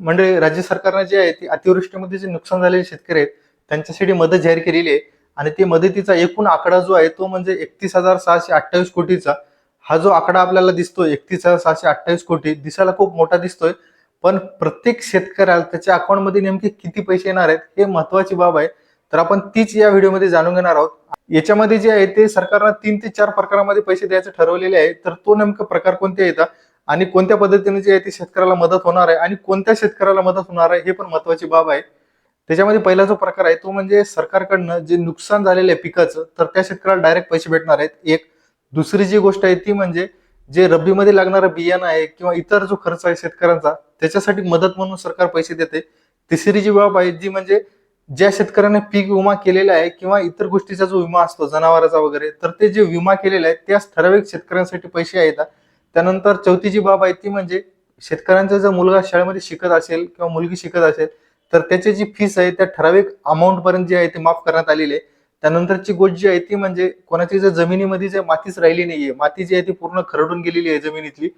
म्हणजे राज्य सरकारनं जे आहे ते अतिवृष्टीमध्ये जे नुकसान झालेले शेतकरी आहेत त्यांच्यासाठी मदत जाहीर केलेली आहे. आणि ते मदतीचा एकूण आकडा जो आहे तो म्हणजे एकतीस हजार सहाशे अठ्ठावीस कोटीचा. हा जो आकडा आपल्याला दिसतोय एकतीस हजार सहाशे अठ्ठावीस कोटी दिसायला खूप मोठा दिसतोय. पण प्रत्येक शेतकऱ्याला त्याच्या अकाउंटमध्ये नेमके किती पैसे येणार आहेत हे महत्वाची बाब आहे. तर आपण तीच या व्हिडिओमध्ये जाणून घेणार आहोत. याच्यामध्ये जे आहे ते सरकारनं तीन ते चार प्रकारामध्ये पैसे द्यायचं ठरवलेले आहे. तर तो नेमका प्रकार कोणते येतात आणि कोणत्या पद्धतीने जे आहे ते शेतकऱ्याला मदत होणार आहे आणि कोणत्या शेतकऱ्याला मदत होणार आहे हे पण महत्वाची बाब आहे. त्याच्यामध्ये पहिला जो प्रकार आहे तो म्हणजे सरकारकडनं जे नुकसान झालेलं आहे पिकाचं तर त्या शेतकऱ्याला डायरेक्ट पैसे भेटणार आहेत. एक. दुसरी जी गोष्ट आहे ती म्हणजे जे रब्बीमध्ये लागणारं बियाणं आहे किंवा इतर जो खर्च आहे शेतकऱ्यांचा त्याच्यासाठी मदत म्हणून सरकार पैसे देते. तिसरी जी बाब आहे जी म्हणजे ज्या शेतकऱ्याने पीक विमा केलेला आहे किंवा इतर गोष्टीचा जो विमा असतो जनावरांचा वगैरे तर ते जे विमा केलेला आहे त्याच ठराविक शेतकऱ्यांसाठी पैसे येतात त्यानंतर चौथी जी बाब आहे ती म्हणजे शेतकऱ्यांचा जर मुलगा शाळेमध्ये शिकत असेल किंवा मुलगी शिकत असेल तर त्याची जी फीस आहे त्या ठराविक अमाऊंट पर्यंत जी आहे ती माफ करण्यात आलेली आहे. त्यानंतरची गोष्ट जी आहे ती म्हणजे कोणाची जर जमिनीमध्ये जे मातीच राहिली नाहीये माती जी आहे ती पूर्ण खरडून गेलेली आहे जमिनीतली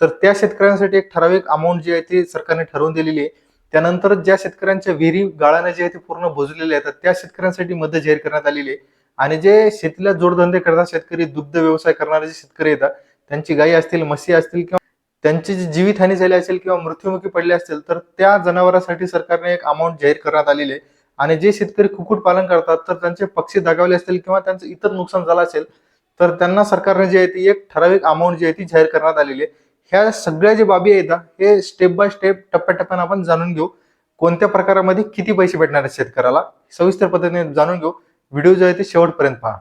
तर त्या शेतकऱ्यांसाठी एक ठराविक अमाऊंट जी आहे ती सरकारने ठरवून दिलेली आहे. त्यानंतर ज्या शेतकऱ्यांच्या विहिरी गाळाने जे आहे ते पूर्ण बुजलेले आहेत त्या शेतकऱ्यांसाठी मदत जाहीर करण्यात आलेली आहे. आणि जे शेतीला जोडधंदे करतात शेतकरी दुग्ध व्यवसाय करणारे जे शेतकरी येतात त्यांची गायी असतील म्हशी असतील किंवा त्यांची जी जीवितहानी झाली असेल किंवा मृत्युमुखी पडले असतील तर त्या जनावरांसाठी सरकारने एक अमाऊंट जाहीर करण्यात आलेली आहे. आणि जे शेतकरी कुक्कुट पालन करतात तर त्यांचे पक्षी दगावले असतील किंवा त्यांचं इतर नुकसान झालं असेल तर त्यांना सरकारने जे आहे ती एक ठराविक अमाऊंट जी आहे ती जाहीर करण्यात आलेली आहे. ह्या सगळ्या ज्या बाबी आहेत हे स्टेप बाय स्टेप टप्प्याटप्प्याने आपण जाणून घेऊ. कोणत्या प्रकारामध्ये किती पैसे भेटणार आहेत शेतकऱ्याला सविस्तर पद्धतीने जाणून घेऊ. व्हिडिओ जो आहे ते शेवटपर्यंत पहा.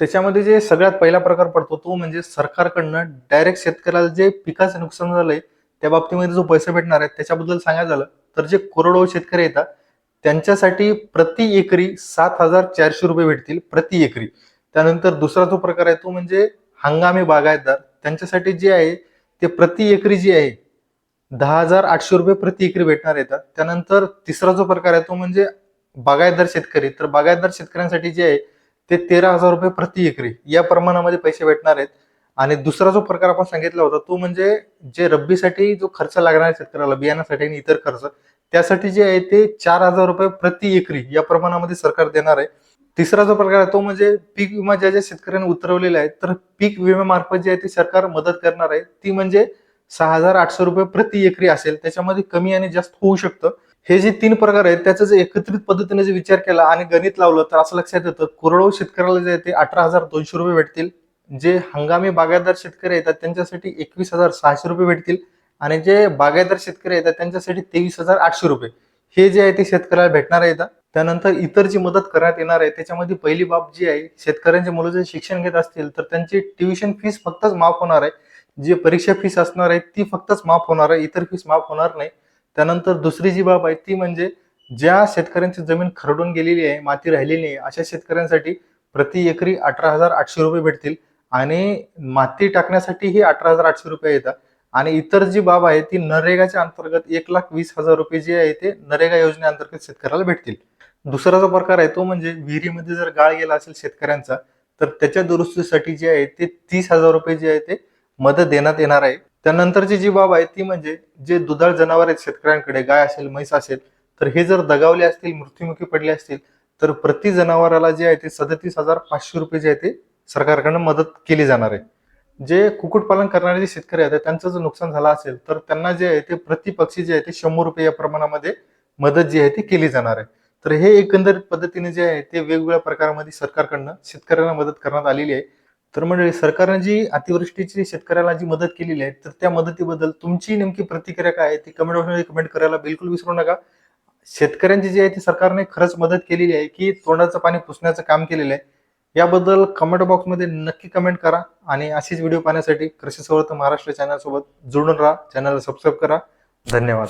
त्याच्यामध्ये जे सगळ्यात पहिला प्रकार पडतो तो म्हणजे सरकारकडनं डायरेक्ट शेतकऱ्याला जे पिकाचं नुकसान झालंय त्या बाबतीमध्ये जो पैसे भेटणार आहे त्याच्याबद्दल सांगायचं झालं तर जे करोडो शेतकरी येतात त्यांच्यासाठी प्रति एकरी सात हजार चारशे रुपये भेटतील प्रति एकरी. त्यानंतर दुसरा जो प्रकार आहे तो म्हणजे हंगामी बागायतदार त्यांच्यासाठी जे आहे ते प्रति एकरी जे आहे दहा हजार आठशे रुपये प्रति एकरी भेटणार येतात. त्यानंतर तिसरा जो प्रकार आहे तो म्हणजे बागायतदार शेतकरी तर बागायतदार शेतकऱ्यांसाठी जे आहे ते तेरा हजार रुपये प्रति एकरी या प्रमाणामध्ये पैसे भेटणार आहेत. आणि दुसरा जो प्रकार आपण सांगितला होता तो म्हणजे जे रब्बीसाठी जो खर्च लागणार आहे शेतकऱ्याला बियाण्यासाठी आणि इतर खर्च त्यासाठी जे आहे ते चार हजार रुपये प्रति एकरी या प्रमाणामध्ये सरकार देणार आहे. तिसरा जो प्रकार आहे तो म्हणजे पीक विमा ज्या ज्या शेतकऱ्यांनी उतरवलेला आहे तर पीक विम्यामार्फत जे आहे ते सरकार मदत करणार आहे. ती म्हणजे सहा हजार आठशे रुपये प्रति एकरी असेल त्याच्यामध्ये कमी आणि जास्त होऊ शकतं. हे जे तीन प्रकार आहेत त्याचा जर एकत्रित पद्धतीने जर विचार केला आणि गणित लावलं तर असं लक्षात येतं करोडो शेतकऱ्याला जे आहे ते अठरा हजार दोनशे रुपये भेटतील. जे हंगामी बागायतदार शेतकरी येतात त्यांच्यासाठी एकवीस हजार सहाशे रुपये भेटतील. आणि जे बागायतदार शेतकरी येतात त्यांच्यासाठी तेवीस हजार आठशे रुपये. हे जे आहे ते शेतकऱ्याला भेटणार आहे त्यानंतर इतर जी मदत करण्यात येणार आहे त्याच्यामध्ये पहिली बाब जी आहे शेतकऱ्यांचे मुलं जे शिक्षण घेत असतील तर त्यांची ट्युशन फीस फक्तच माफ होणार आहे. जी परीक्षा फीस असणार आहे ती फक्तच माफ होणार आहे इतर फीस माफ होणार नाही. त्यानंतर दुसरी जी बाब आहे ती म्हणजे ज्या शेतकऱ्यांची जमीन खरडून गेलेली आहे माती राहिलेली आहे अशा शेतकऱ्यांसाठी प्रति एकरी अठरा हजार आठशे रुपये भेटतील आणि माती टाकण्यासाठीही अठरा हजार आठशे रुपये येतात. आणि इतर जी बाब आहे ती नरेगाच्या अंतर्गत एक लाख वीस हजार रुपये जे आहे ते नरेगा योजनेअंतर्गत शेतकऱ्याला भेटतील. दुसरा जो प्रकार आहे तो म्हणजे विहिरीमध्ये जर गाळ गेला असेल शेतकऱ्यांचा तर त्याच्या दुरुस्तीसाठी जे आहे ते तीस हजार रुपये जे आहे ते मदत देण्यात येणार आहे. त्यानंतरची जी बाब आहे ती म्हणजे जे दुधाळ जनावर आहेत शेतकऱ्यांकडे गाय असेल म्हैस असेल तर हे जर दगावले असतील मृत्युमुखी पडले असतील तर प्रति जनावराला जे आहे ते सदतीस हजार पाचशे रुपये जे आहे ते सरकारकडनं मदत केली जाणार आहे. जे कुक्कुटपालन करणारे जे शेतकरी आहेत त्यांचं जर नुकसान झालं असेल तर त्यांना जे आहे ते प्रति पक्षी जे आहे ते शंभर रुपये या प्रमाणामध्ये मदत जी आहे ती केली जाणार आहे. तर हे एकंदरीत पद्धतीने जे आहे ते वेगवेगळ्या प्रकारामध्ये सरकारकडनं शेतकऱ्यांना मदत करण्यात आलेली आहे. तर म्हणजे सरकारने जी अतिवृष्टीची शेतकऱ्याला जी मदत केलेली आहे तर त्या मदतीबद्दल तुमची नेमकी प्रतिक्रिया काय आहे ती कमेंट बॉक्समध्ये कमेंट करायला बिलकुल विसरू नका. शेतकऱ्यांची जी आहे ती सरकारने खरंच मदत केलेली आहे की तोंडाचं पाणी पुसण्याचं काम केलेलं आहे. याबद्दल कमेंट बॉक्समध्ये नक्की कमेंट करा आणि अशीच व्हिडिओ पाहण्यासाठी कृषी संवर्धन महाराष्ट्र चॅनलसोबत जुळून जोडून राहा. चॅनलला सबस्क्राईब करा. धन्यवाद.